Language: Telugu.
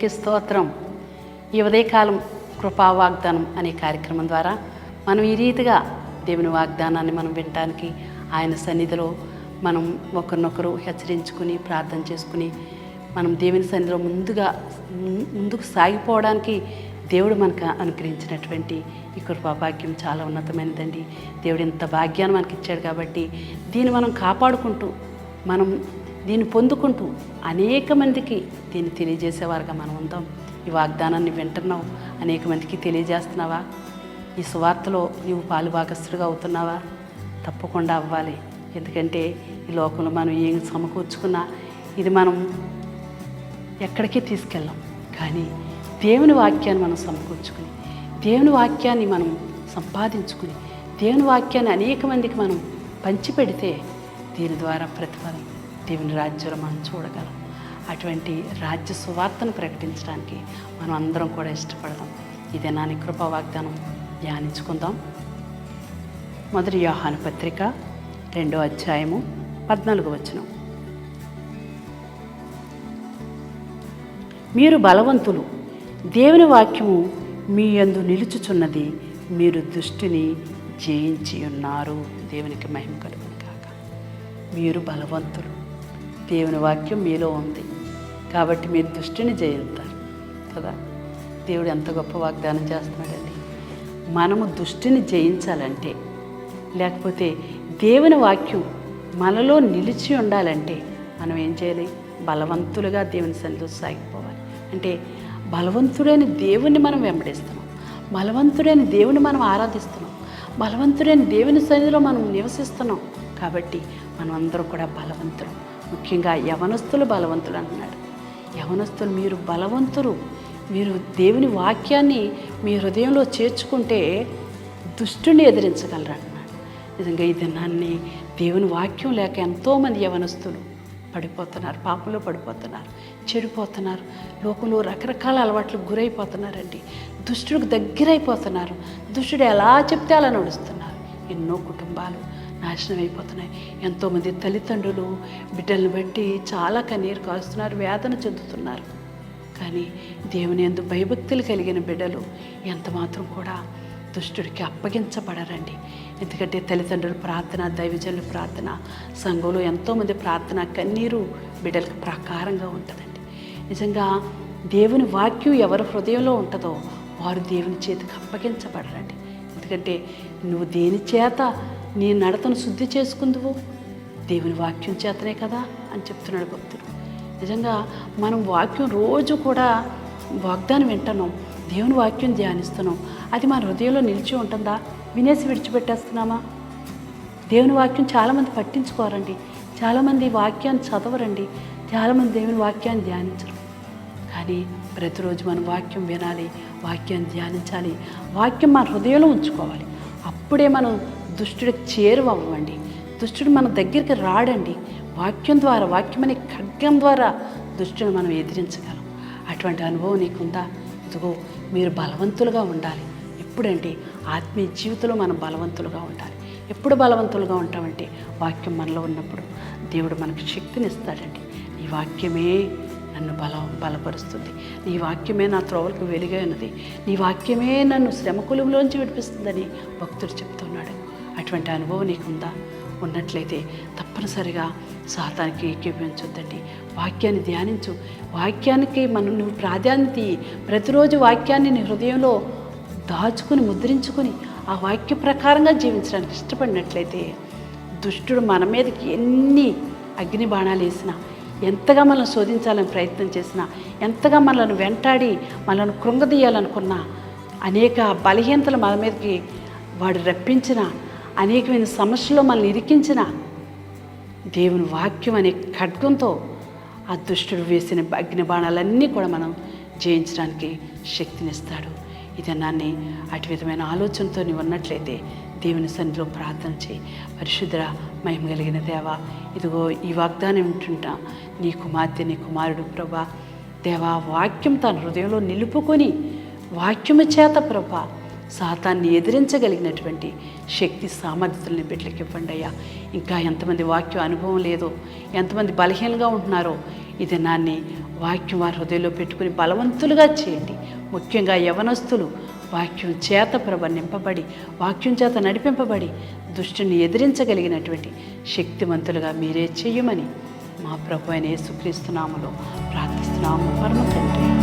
దేవునికి స్తోత్రం. ఈ ఉదయకాలం కృపా వాగ్దానం అనే కార్యక్రమం ద్వారా మనం ఈ రీతిగా దేవుని వాగ్దానాన్ని మనం వినటానికి ఆయన సన్నిధిలో మనం ఒకరినొకరు హెచ్చరించుకుని ప్రార్థన చేసుకుని మనం దేవుని సన్నిధిలో ముందుగా ముందుకు సాగిపోవడానికి దేవుడు మనకు అనుగ్రహించినటువంటి ఈ కృపా భాగ్యం చాలా ఉన్నతమైనదండి. దేవుడు ఇంత భాగ్యాన్ని మనకి ఇచ్చాడు కాబట్టి దీన్ని మనం కాపాడుకుంటూ మనం దీన్ని పొందుకుంటూ అనేక మందికి దీన్ని తెలియజేసేవారుగా మనం ఉందాం. ఈ వాగ్దానాన్ని వింటున్నావు. అనేక మందికి తెలియజేస్తున్నావా? ఈ సువార్తలో నీవు పాలు భాగస్థుడిగా అవుతున్నావా? తప్పకుండా అవ్వాలి. ఎందుకంటే ఈ లోకంలో మనం ఏం సమకూర్చుకున్నా ఇది మనం ఎక్కడికి తీసుకెళ్ళాం. కానీ దేవుని వాక్యాన్ని మనం సమకూర్చుకుని దేవుని వాక్యాన్ని మనం సంపాదించుకుని దేవుని వాక్యాన్ని అనేక మందికి మనం పంచిపెడితే దీని ద్వారా ప్రతిఫలం దేవుని రాజ్యంలో మనం చూడగలం. అటువంటి రాజ్య సువార్తను ప్రకటించడానికి మనం అందరం కూడా ఇష్టపడదాం. ఇదే నాని కృప వాగ్దానం ధ్యానించుకుందాం. మొదటి యోహాను పత్రిక రెండో అధ్యాయము పద్నాలుగు వచనం. మీరు బలవంతులు దేవుని వాక్యము మీ యందు నిలుచుచున్నది మీరు దృష్టిని జయించి ఉన్నారు దేవునికి మహిమ కలుగును కాక మీరు బలవంతులు. దేవుని వాక్యం మీలో ఉంది. కాబట్టి మీరు దృష్టిని జయిస్తారు. కదా? దేవుడు ఎంత గొప్ప వాగ్దానం చేస్తున్నాడండి. మనము దృష్టిని జయించాలంటే లేకపోతే దేవుని వాక్యం మనలో నిలిచి ఉండాలంటే మనం ఏం చేయాలి? బలవంతులుగా దేవుని సన్నిధిలో సాగిపోవాలి. అంటే బలవంతుడైన దేవుణ్ణి మనం వెంబడిస్తున్నాం. బలవంతుడైన దేవుని మనం ఆరాధిస్తున్నాం. బలవంతుడైన దేవుని సన్నిధిలో మనం నివసిస్తున్నాం. కాబట్టి మనం అందరం కూడా బలవంతులం. ముఖ్యంగా యవనస్తులు బలవంతులు అంటున్నాడు. యవనస్తులు మీరు బలవంతులు. మీరు దేవుని వాక్యాన్ని మీ హృదయంలో చేర్చుకుంటే దుష్టుని ఎదిరించగలరు అంటున్నాడు. నిజంగా ఈ దినాన్ని దేవుని వాక్యం లేక ఎంతోమంది యవనస్తులు పడిపోతున్నారు పాపంలో పడిపోతున్నారు చెడిపోతున్నారు లోకంలో రకరకాల అలవాట్లకు గురైపోతున్నారండి. దుష్టుడికి దగ్గరైపోతున్నారు. దుష్టుడు ఎలా చెప్తే అలా నడుస్తున్నారు. ఎన్నో కుటుంబాలు నాశనం అయిపోతున్నాయి. ఎంతోమంది తల్లిదండ్రులు బిడ్డలను బట్టి చాలా కన్నీరు కాస్తున్నారు వేదన చెందుతున్నారు. కానీ దేవుని ఎందు భయభక్తులు కలిగిన బిడ్డలు ఎంత మాత్రం కూడా దుష్టుడికి అప్పగించబడరండి. ఎందుకంటే తల్లిదండ్రుల ప్రార్థన దైవజనుల ప్రార్థన సంఘంలో ఎంతోమంది ప్రార్థన కన్నీరు బిడ్డలకు ప్రకారంగా ఉంటుందండి. నిజంగా దేవుని వాక్యం ఎవరి హృదయంలో ఉంటుందో వారు దేవుని చేతికి అప్పగించబడరండి. ఎందుకంటే నువ్వు దేని చేత నీ నడతను శుద్ధి చేసుకుందువు. దేవుని వాక్యం చేతనే కదా అని చెప్తున్నాడు భక్తుడు. నిజంగా మనం వాక్యం రోజు కూడా వాగ్దానం వింటున్నాం దేవుని వాక్యం ధ్యానిస్తున్నాం. అది మన హృదయంలో నిలిచి ఉంటుందా? వినేసి విడిచిపెట్టేస్తున్నామా? దేవుని వాక్యం చాలామంది పట్టించుకోరండి. చాలామంది వాక్యాన్ని చదవరండి. చాలామంది దేవుని వాక్యాన్ని ధ్యానించరు. కానీ ప్రతిరోజు మనం వాక్యం వినాలి వాక్యాన్ని ధ్యానించాలి వాక్యం మన హృదయంలో ఉంచుకోవాలి. అప్పుడే మనం దుష్టుడికి చేరువవ్వండి. దుష్టుడు మన దగ్గరికి రాడండి. వాక్యం ద్వారా వాక్యం అనే ఖడ్గం ద్వారా దుష్టుని మనం ఎదిరించగలం. అటువంటి అనుభవం నీకుందా? ఇదిగో మీరు బలవంతులుగా ఉండాలి. ఎప్పుడంటే ఆత్మీయ జీవితంలో మనం బలవంతులుగా ఉండాలి. ఎప్పుడు బలవంతులుగా ఉంటామంటే వాక్యం మనలో ఉన్నప్పుడు. దేవుడు మనకు శక్తిని ఇస్తాడండి. ఈ వాక్యమే నన్ను బల బలపరుస్తుంది. నీ వాక్యమే నా త్రోవలకు వెలుగైనది. నీ వాక్యమే నన్ను శ్రమకులంలోంచి విడిపిస్తుందని భక్తుడు చెప్తున్నాడు. అటువంటి అనుభవం నీకుందా? ఉన్నట్లయితే తప్పనిసరిగా సాతానికి ఏకీభవించొద్దండి వాక్యాన్ని ధ్యానించు. వాక్యానికి మనం నువ్వు ప్రాధాన్యత ప్రతిరోజు వాక్యాన్ని నీ హృదయంలో దాచుకుని ముద్రించుకుని ఆ వాక్య ప్రకారంగా జీవించడానికి ఇష్టపడినట్లయితే దుష్టుడు మన మీదకి ఎన్ని అగ్ని బాణాలు వేసినా ఎంతగా మనల్ని శోధించాలని ప్రయత్నం చేసినా ఎంతగా మనల్ని వెంటాడి మనల్ని కృంగదీయాలనుకున్నా అనేక బలహీనతలు మన మీదకి వాడు రప్పించినా అనేకమైన సమస్యల్లో మనల్ని ఇరికించిన దేవుని వాక్యం అనే ఖడ్గంతో ఆ దుష్టుడు వేసిన అగ్ని బాణాలన్నీ కూడా మనం జయించడానికి శక్తినిస్తాడు. ఇది నాన్ని అటు విధమైన ఆలోచనతో నీవు ఉన్నట్లయితే దేవుని సన్నిధిలో ప్రార్థన చేయి. పరిశుద్ధ మహిమ కలిగిన దేవ ఇదిగో ఈ వాగ్దానం వింటుంటా. నీ కుమార్తె నీ కుమారుడు ప్రభా దేవా వాక్యం తన హృదయంలో నిలుపుకొని వాక్యము చేత ప్రభా సాతాన్ని ఎదిరించగలిగినటువంటి శక్తి సామర్థ్యతల్ని బిడ్డలకు ఇవ్వండి అయ్యా. ఇంకా ఎంతమంది వాక్యం అనుభవం లేదో ఎంతమంది బలహీనంగా ఉంటున్నారో ఈ దినాన్ని వాక్యం వారి హృదయంలో పెట్టుకుని బలవంతులుగా చేయండి. ముఖ్యంగా యవనస్తులు వాక్యం చేత ప్రభ నింపబడి వాక్యం చేత నడిపింపబడి దుష్టిని ఎదిరించగలిగినటువంటి శక్తివంతులుగా మీరే చేయమని మా ప్రభు అయిన సుక్రీస్తునాములో ప్రార్థిస్తున్నాము. పరమ తండ్రి.